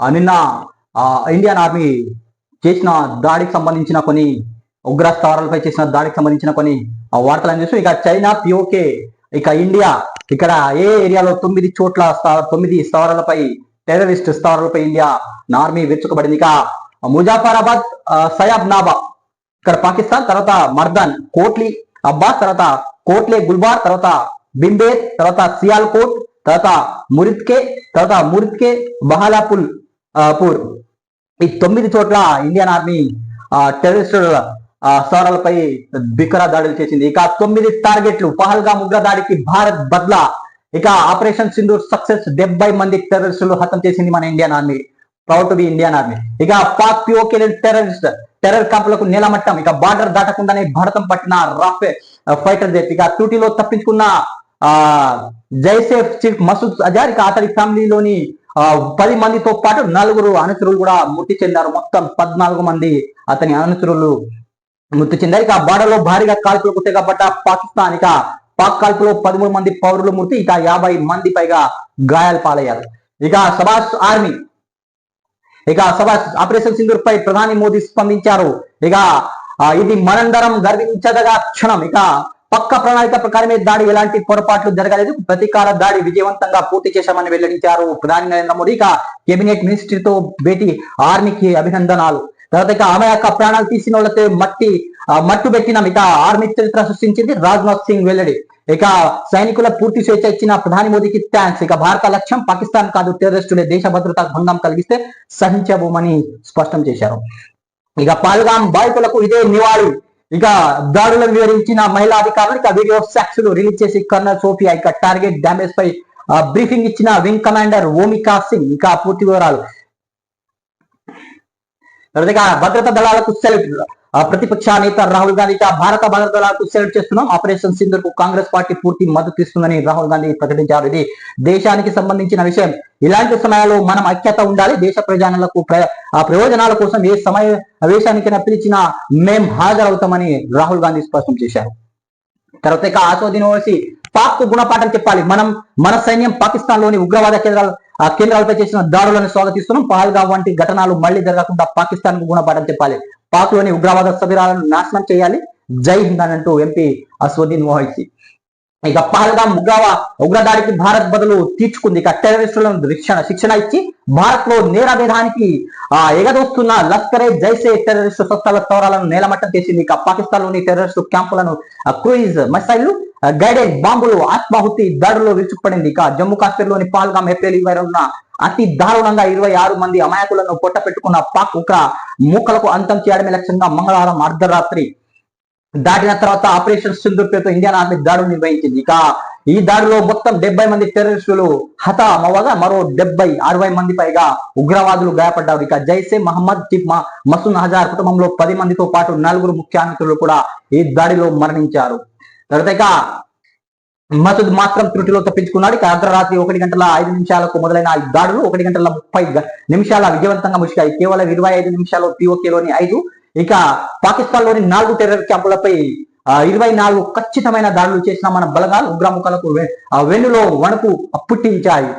నిన్న ఆ, Indian army చేసిన దాడికి సంబంధించిన కొన్ని ఉగ్ర స్థావరాలపై చేసిన దాడికి సంబంధించిన కొన్ని ఆ, వార్తలను చూసి ఇక చైనా పిఓకే ఇక ఇండియా ఇక్కడ ఏ ఏరియాలో తొమ్మిది చోట్ల తొమ్మిది స్థావరాలపై టెర్రరిస్ట్ స్థావరాలపై ఇండియా ఆర్మీ విరుచుకుపడింది ఇక ముజాఫరాబాద్ సయాబ్ నాబా ఇక్కడ పాకిస్తాన్ తర్వాత మర్దన్ కోట్లీ అబ్బాస్ తర్వాత కోట్లే గుల్బార్ తర్వాత బింబేర్ తర్వాత సియాల్కోట్ తర్వాత మురిత్కే తర్వాత మురిత్కే బహాలాపుల్ పూర్. ఈ తొమ్మిది చోట్ల ఇండియన్ ఆర్మీ టెర్రరిస్ట్ స్థావరాలపై బికర దాడులు చేసింది. ఇక తొమ్మిది టార్గెట్లు పహల్గా ఉగ్ర దాడికి భారత్ బద్లా. ఇక ఆపరేషన్ సింధూర్ సక్సెస్ డెబ్బై మంది టెర్రరిస్టులు హతం చేసింది మన Indian army proud to be Indian army. ఇక పాక్ పిఓకే టెర్రరిస్ట్ టెర్రర్ క్యాంపులకు నేలమట్టం. ఇక బార్డర్ దాటకుండానే భారతం పట్టిన రాఫే ఫైటర్ జెట్. ఇక తూటిలో తప్పించుకున్న ఆ జైసేఫ్ చీఫ్ మసూద్ అజార్ ఇక అతడి ఫ్యామిలీలోని ఆ, పది మందితో పాటు నలుగురు అనుచరులు కూడా మృతి చెందారు. మొత్తం పద్నాలుగు మంది అతని అనుచరులు మృతి చెందారు. ఇక బాడలో భారీగా కాల్పులకు తెగబడ్డ పాకిస్తాన్ ఇక పాక్ కాల్పులో పదమూడు మంది పౌరులు మృతి ఇక యాభై మంది పైగా గాయాలు పాలయ్యారు. ఇక సభాష్ ఆర్మీ ఇక సభాష్ ఆపరేషన్ సింధూర్ పై ప్రధాని మోదీ స్పందించారు. ఇక ఇది మనందరం గర్వించదగా క్షణం. ఇక పక్క ప్రణాళిక ప్రకారమే దాడి ఎలాంటి పొరపాట్లు జరగలేదు. ప్రతీకార దాడి విజయవంతంగా పూర్తి చేశామని వెల్లడించారు ప్రధాని నరేంద్ర మోడీ. ఇక కేబినెట్ మినిస్ట్రీతో భేటీ ఆర్మీకి అభినందనాలు. తర్వాత ఇక ఆమె యొక్క ప్రాణాలు తీసిన వాళ్ళతో మట్టి మట్టు పెట్టిన ఇక ఆర్మీ చరిత్ర సృష్టించింది రాజ్నాథ్ సింగ్ వెల్లడి. ఇక సైనికుల పూర్తి స్వేచ్ఛ ఇచ్చిన ప్రధాని మోదీకి థ్యాంక్స్ ఇక భారత లక్ష్యం పాకిస్తాన్ కాదు టెర్రరిస్టులే దేశ భద్రత భంగం కలిగిస్తే సహించబోమని స్పష్టం చేశారు. ఇక పాల్గాం బాధితులకు ఇదే నివాళి. ఇక దాడులను వివరించిన మహిళా అధికారులు ఇక వీడియో సాక్షులు రిలీజ్ చేసి కర్నల్ సోఫియా ఇక టార్గెట్ డ్యామేజ్ పై బ్రీఫింగ్ ఇచ్చిన వింగ్ కమాండర్ ఓమికా సింగ్. ఇక పూర్తి వివరాలు తర్వాత భద్రతా దళాలకు సెలెక్ట్ ప్రతిపక్ష నేత రాహుల్ గాంధీ భారత భద్రతా దళాలకు సెలెక్ట్ చేస్తున్నాం. ఆపరేషన్ సింధర్కు కాంగ్రెస్ పార్టీ పూర్తి మద్దతు ఇస్తుందని రాహుల్ గాంధీ ప్రకటించారు. ఇది దేశానికి సంబంధించిన విషయం. ఇలాంటి సమయాల్లో మనం ఐక్యత ఉండాలి. దేశ ప్రజానులకు ఆ ప్రయోజనాల కోసం ఏ సమయ పిలిచినా మేం హాజరవుతామని రాహుల్ గాంధీ స్పష్టం చేశారు. తర్వాత ఇక ఆస్వాదిన పాక్కు గుణపాఠం చెప్పాలి. మనం మన సైన్యం పాకిస్తాన్లోని ఉగ్రవాద కేంద్రాలు ఆ కేంద్రాలపై చేసిన దాడులను స్వాగతిస్తున్నాం. పాల్గా వంటి ఘటనలు మళ్ళీ జరగకుండా పాకిస్తాన్కు గుణపాఠం చెప్పాలి. పాక్లోని ఉగ్రవాద శిబిరాలను నాశనం చేయాలి. జై హింద్ అని అంటూ ఎంపీ అస్వద్దీన్ ఓవైసీ ఇక పహల్గాం ఉగ్రవ ఉగ్రదాడికి భారత్ బదులు తీర్చుకుంది. ఇక టెర్రరిస్టులను శిక్షణ శిక్షణ ఇచ్చి భారత్లో నేరభేదానికి ఆ ఎగదోస్తున్న లష్కరే జైసే టెర్రరిస్ట్ సంస్థల తోరాలను నేలమట్టం చేసింది. ఇక పాకిస్తాన్లోని టెర్రరిస్టు క్యాంపులను క్రూయిజ్ మిసైళ్ళు గైడెడ్ బాంబులు ఆత్మాహుతి దాడుల్లో విరుచుకుపడింది. ఇక జమ్మూ కాశ్మీర్లోని పాల్గాం ఏప్రిల్ ఇరవై రెండున అతి దారుణంగా ఇరవై ఆరు మంది అమాయకులను పొట్ట పెట్టుకున్న పాక్ ఉగ్ర మూకలకు అంతం చేయడమే లక్ష్యంగా మంగళవారం అర్ధరాత్రి దాటిన తర్వాత ఆపరేషన్ సింధు పేరుతో ఇండియన్ ఆర్మీ దాడులు నిర్వహించింది. ఇక ఈ దాడిలో మొత్తం డెబ్బై మంది టెర్రరిస్టులు హతమవగా మరో డెబ్బై అరవై మంది పైగా ఉగ్రవాదులు గాయపడ్డారు. ఇక జైసే మహమ్మద్ చిప్ మసూన్ హజార్ కుటుంబంలో పది మందితో పాటు నలుగురు ముఖ్య కూడా ఈ దాడిలో మరణించారు. తర్వాత ఇక మసూద్ మాత్రం త్రుటిలో తప్పించుకున్నాడు. ఇక అర్ధరాత్రి ఒకటి గంటల ఐదు నిమిషాలకు మొదలైన ఈ దాడులు ఒకటి గంటల ముప్పై నిమిషాల విజయవంతంగా ముగిశాయి. కేవలం ఇరవై ఐదు నిమిషాలు పిఓకేలోని ఐదు ఇక పాకిస్తాన్లోని నాలుగు టెర్రర్ క్యాంపులపై ఆ, ఇరవై నాలుగు ఖచ్చితమైన దాడులు చేసిన మన బలగాలు ఉగ్రముఖాలకు వె- వెన్నులో వణుకు పుట్టించాయి.